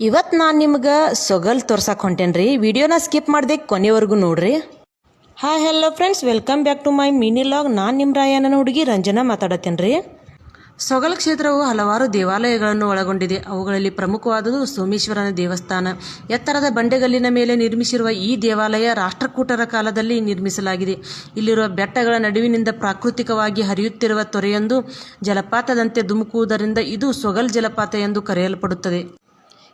ಇವತ್ತು ನಾನು ನಿಮ್ಗೆ ಸೊಗಲ್ ತೋರ್ಸಕ್ಕೆ ಹೊಂಟೇನ್ರಿ. ವಿಡಿಯೋನ ಸ್ಕಿಪ್ ಮಾಡಿದೆ ಕೊನೆವರೆಗೂ ನೋಡ್ರಿ. Hi hello friends welcome back to my mini log ನಾನು ನಿಮ್ಮ ರಾಯಣ್ಣನ ಹುಡುಗಿ ರಂಜನಾ ಮಾತಾಡತ್ತೇನ್ರಿ. ಸೊಗಲ್ ಕ್ಷೇತ್ರವು ಹಲವಾರು ದೇವಾಲಯಗಳನ್ನು ಒಳಗೊಂಡಿದೆ. ಅವುಗಳಲ್ಲಿ ಪ್ರಮುಖವಾದುದು ಸೋಮೇಶ್ವರನ ದೇವಸ್ಥಾನ. ಎತ್ತರದ ಬಂಡೆಗಲ್ಲಿನ ಮೇಲೆ ನಿರ್ಮಿಸಿರುವ ಈ ದೇವಾಲಯ ರಾಷ್ಟ್ರಕೂಟರ ಕಾಲದಲ್ಲಿ ನಿರ್ಮಿಸಲಾಗಿದೆ. ಇಲ್ಲಿರುವ ಬೆಟ್ಟಗಳ ನಡುವಿನಿಂದ ಪ್ರಾಕೃತಿಕವಾಗಿ ಹರಿಯುತ್ತಿರುವ ತೊರೆಯೊಂದು ಜಲಪಾತದಂತೆ ಧುಮುಕುವುದರಿಂದ ಇದು ಸೊಗಲ್ ಜಲಪಾತ ಎಂದು ಕರೆಯಲ್ಪಡುತ್ತದೆ.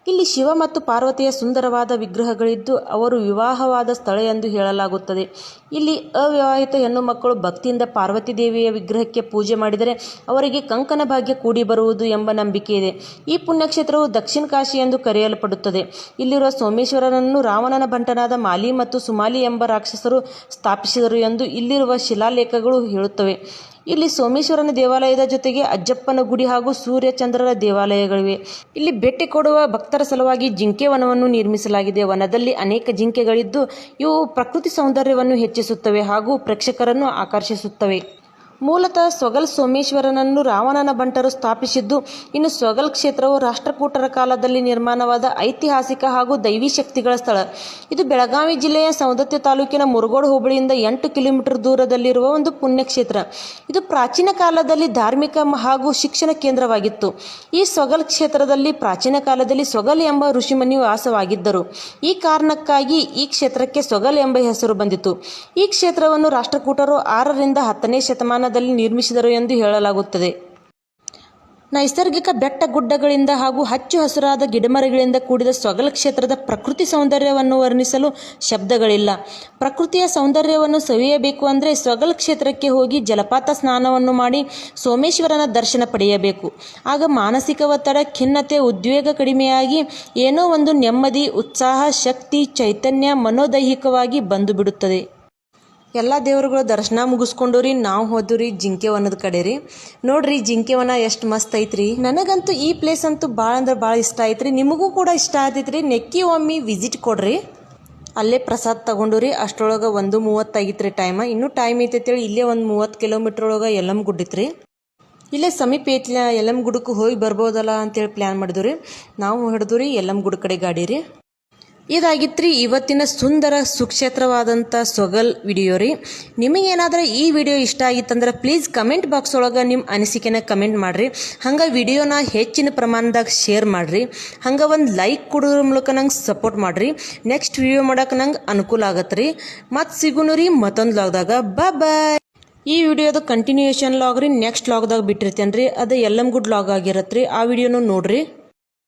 ಇಲ್ಲಿ ಶಿವ ಮತ್ತು ಪಾರ್ವತಿಯ ಸುಂದರವಾದ ವಿಗ್ರಹಗಳಿದ್ದು ಅವರು ವಿವಾಹವಾದ ಸ್ಥಳ ಎಂದು ಹೇಳಲಾಗುತ್ತದೆ. ಇಲ್ಲಿ ಅವಿವಾಹಿತ ಹೆಣ್ಣು ಮಕ್ಕಳು ಭಕ್ತಿಯಿಂದ ಪಾರ್ವತಿ ದೇವಿಯ ವಿಗ್ರಹಕ್ಕೆ ಪೂಜೆ ಮಾಡಿದರೆ ಅವರಿಗೆ ಕಂಕನ ಭಾಗ್ಯ ಕೂಡಿ ಬರುವುದು ಎಂಬ ನಂಬಿಕೆ ಇದೆ. ಈ ಪುಣ್ಯಕ್ಷೇತ್ರವು ದಕ್ಷಿಣ ಕಾಶಿ ಎಂದು ಕರೆಯಲ್ಪಡುತ್ತದೆ. ಇಲ್ಲಿರುವ ಸೋಮೇಶ್ವರನನ್ನು ರಾವಣನ ಬಂಟನಾದ ಮಾಲಿ ಮತ್ತು ಸುಮಾಲಿ ಎಂಬ ರಾಕ್ಷಸರು ಸ್ಥಾಪಿಸಿದರು ಎಂದು ಇಲ್ಲಿರುವ ಶಿಲಾಲೇಖಗಳು ಹೇಳುತ್ತವೆ. ಇಲ್ಲಿ ಸೋಮೇಶ್ವರನ ದೇವಾಲಯದ ಜೊತೆಗೆ ಅಜ್ಜಪ್ಪನ ಗುಡಿ ಹಾಗೂ ಸೂರ್ಯ ಚಂದ್ರರ ದೇವಾಲಯಗಳಿವೆ. ಇಲ್ಲಿ ಭೇಟಿ ಕೊಡುವ ಭಕ್ತರ ಸಲುವಾಗಿ ಜಿಂಕೆ ವನವನ್ನು ನಿರ್ಮಿಸಲಾಗಿದೆ. ವನದಲ್ಲಿ ಅನೇಕ ಜಿಂಕೆಗಳಿದ್ದು, ಇವು ಪ್ರಕೃತಿ ಸೌಂದರ್ಯವನ್ನು ಹೆಚ್ಚಿಸುತ್ತವೆ ಹಾಗೂ ಪ್ರೇಕ್ಷಕರನ್ನು ಆಕರ್ಷಿಸುತ್ತವೆ. ಮೂಲತಃ ಸೊಗಲ್ ಸೋಮೇಶ್ವರನನ್ನು ರಾವಣನ ಬಂಟರು ಸ್ಥಾಪಿಸಿದ್ದು, ಇನ್ನು ಸೊಗಲ್ ಕ್ಷೇತ್ರವು ರಾಷ್ಟ್ರಕೂಟರ ಕಾಲದಲ್ಲಿ ನಿರ್ಮಾಣವಾದ ಐತಿಹಾಸಿಕ ಹಾಗೂ ದೈವಿ ಶಕ್ತಿಗಳ ಸ್ಥಳ. ಇದು ಬೆಳಗಾವಿ ಜಿಲ್ಲೆಯ ಸೌಂದತ್ಯ ತಾಲೂಕಿನ ಮುರುಗೋಡು ಹೋಬಳಿಯಿಂದ ಎಂಟು ಕಿಲೋಮೀಟರ್ ದೂರದಲ್ಲಿರುವ ಒಂದು ಪುಣ್ಯಕ್ಷೇತ್ರ. ಇದು ಪ್ರಾಚೀನ ಕಾಲದಲ್ಲಿ ಧಾರ್ಮಿಕ ಹಾಗೂ ಶಿಕ್ಷಣ ಕೇಂದ್ರವಾಗಿತ್ತು. ಈ ಸೊಗಲ್ ಕ್ಷೇತ್ರದಲ್ಲಿ ಪ್ರಾಚೀನ ಕಾಲದಲ್ಲಿ ಸೊಗಲ್ ಎಂಬ ಋಷಿಮುನಿ ವಾಸವಾಗಿದ್ದರು. ಈ ಕಾರಣಕ್ಕಾಗಿ ಈ ಕ್ಷೇತ್ರಕ್ಕೆ ಸೊಗಲ್ ಎಂಬ ಹೆಸರು ಬಂದಿತು ಈ ಕ್ಷೇತ್ರವನ್ನು ರಾಷ್ಟ್ರಕೂಟರು ಆರರಿಂದ ಹತ್ತನೇ ಶತಮಾನದಲ್ಲಿ ನಿರ್ಮಿಸಿದರು ಎಂದು ಹೇಳಲಾಗುತ್ತದೆ. ನೈಸರ್ಗಿಕ ಬೆಟ್ಟ ಗುಡ್ಡಗಳಿಂದ ಹಾಗೂ ಹಚ್ಚು ಹಸಿರಾದ ಗಿಡಮರಗಳಿಂದ ಕೂಡಿದ ಸ್ವಗಲ ಕ್ಷೇತ್ರದ ಪ್ರಕೃತಿ ಸೌಂದರ್ಯವನ್ನು ವರ್ಣಿಸಲು ಶಬ್ದಗಳಿಲ್ಲ. ಪ್ರಕೃತಿಯ ಸೌಂದರ್ಯವನ್ನು ಸವಿಯಬೇಕು ಅಂದರೆ ಸ್ವಗಲ ಕ್ಷೇತ್ರಕ್ಕೆ ಹೋಗಿ ಜಲಪಾತ ಸ್ನಾನವನ್ನು ಮಾಡಿ ಸೋಮೇಶ್ವರನ ದರ್ಶನ ಪಡೆಯಬೇಕು. ಆಗ ಮಾನಸಿಕ ಒತ್ತಡ, ಖಿನ್ನತೆ, ಉದ್ವೇಗ ಕಡಿಮೆಯಾಗಿ ಏನೋ ಒಂದು ನೆಮ್ಮದಿ, ಉತ್ಸಾಹ, ಶಕ್ತಿ, ಚೈತನ್ಯ ಮನೋದೈಹಿಕವಾಗಿ ಬಂದು ಬಿಡುತ್ತದೆ ಎಲ್ಲ ದೇವರುಗಳ ದರ್ಶನ ಮುಗಿಸ್ಕೊಂಡು ರೀ ನಾವು ಹೋದ್ವಿ ಜಿಂಕೆ ವನದ ಕಡೆ ರೀ ನೋಡ್ರಿ, ಜಿಂಕೆ ವನ ಎಷ್ಟು ಮಸ್ತ್ ಐತ್ರಿ. ನನಗಂತೂ ಈ ಪ್ಲೇಸ್ ಅಂತೂ ಭಾಳ ಅಂದ್ರೆ ಭಾಳ ಇಷ್ಟ ಐತ್ರಿ. ನಿಮಗೂ ಕೂಡ ಇಷ್ಟ ಆತೈತ್ರಿ. ನೆಕ್ಕಿ ಒಮ್ಮೆ ವಿಸಿಟ್ ಕೊಡ್ರಿ. ಅಲ್ಲೇ ಪ್ರಸಾದ್ ತಗೊಂಡು ರೀ ಅಷ್ಟರೊಳಗೆ ಒಂದು ಮೂವತ್ತಾಗಿತ್ತು ರೀ ಟೈಮ ಇನ್ನೂ ಟೈಮ್ ಐತೈತೇಳಿ, ಇಲ್ಲೇ ಒಂದು ಮೂವತ್ತು ಕಿಲೋಮೀಟ್ರ್ ಒಳಗೆ ಎಲ್ಲಮ್ ಗುಡ್ಡಿತ್ರಿ ಇಲ್ಲೇ ಸಮೀಪ ಐತ್ಲ ಎಲ್ಲಮ್ ಗುಡಕ್ಕೆ ಹೋಗಿ ಬರ್ಬೋದಲ್ಲ ಅಂತೇಳಿ ಪ್ಲ್ಯಾನ್ ಮಾಡಿದ್ವಿ ರೀ ನಾವು ಹಿಡಿದು ರೀ ಎಲ್ಲಮ್ ಗುಡ್ ಕಡೆ ಗಾಡಿ ರೀ ಇದಾಗಿತ್ರಿ ಇವತ್ತಿನ ಸುಂದರ ಸುಕ್ಷೇತ್ರವಾದಂಥ ಸೊಗಲ್ ವಿಡಿಯೋ ರೀ. ನಿಮಗೇನಾದ್ರೆ ಈ ವಿಡಿಯೋ ಇಷ್ಟ ಆಗಿತ್ತಂದ್ರೆ ಪ್ಲೀಸ್ ಕಮೆಂಟ್ ಬಾಕ್ಸ್ ಒಳಗೆ ನಿಮ್ಮ ಅನಿಸಿಕೆನ ಕಮೆಂಟ್ ಮಾಡಿರಿ. ಹಂಗೆ ವಿಡಿಯೋನ ಹೆಚ್ಚಿನ ಪ್ರಮಾಣದಾಗ ಶೇರ್ ಮಾಡಿರಿ. ಹಂಗೆ ಒಂದು ಲೈಕ್ ಕೊಡೋದ್ರ ಮೂಲಕ ನಂಗೆ ಸಪೋರ್ಟ್ ಮಾಡಿರಿ. ನೆಕ್ಸ್ಟ್ ವಿಡಿಯೋ ಮಾಡೋಕೆ ನಂಗೆ ಅನುಕೂಲ ಆಗತ್ತೆ ರೀ ಮತ್ತು ಸಿಗುನು ರೀ ಮತ್ತೊಂದು ಲಾಗ್ದಾಗ ಬಾ ಬಾಯ್ ಈ ವಿಡಿಯೋದ ಕಂಟಿನ್ಯೂಯೇಷನ್ ಲಾಗ್ ರೀ ನೆಕ್ಸ್ಟ್ ಲಾಗ್ದಾಗ ಬಿಟ್ಟಿರ್ತೇನೆ ರೀ ಅದು ಎಲ್ಲಮ್ ಗುಡ್ ಲಾಗ್ ಆಗಿರತ್ತೆ ರೀ ಆ ವಿಡಿಯೋನು ನೋಡ್ರಿ.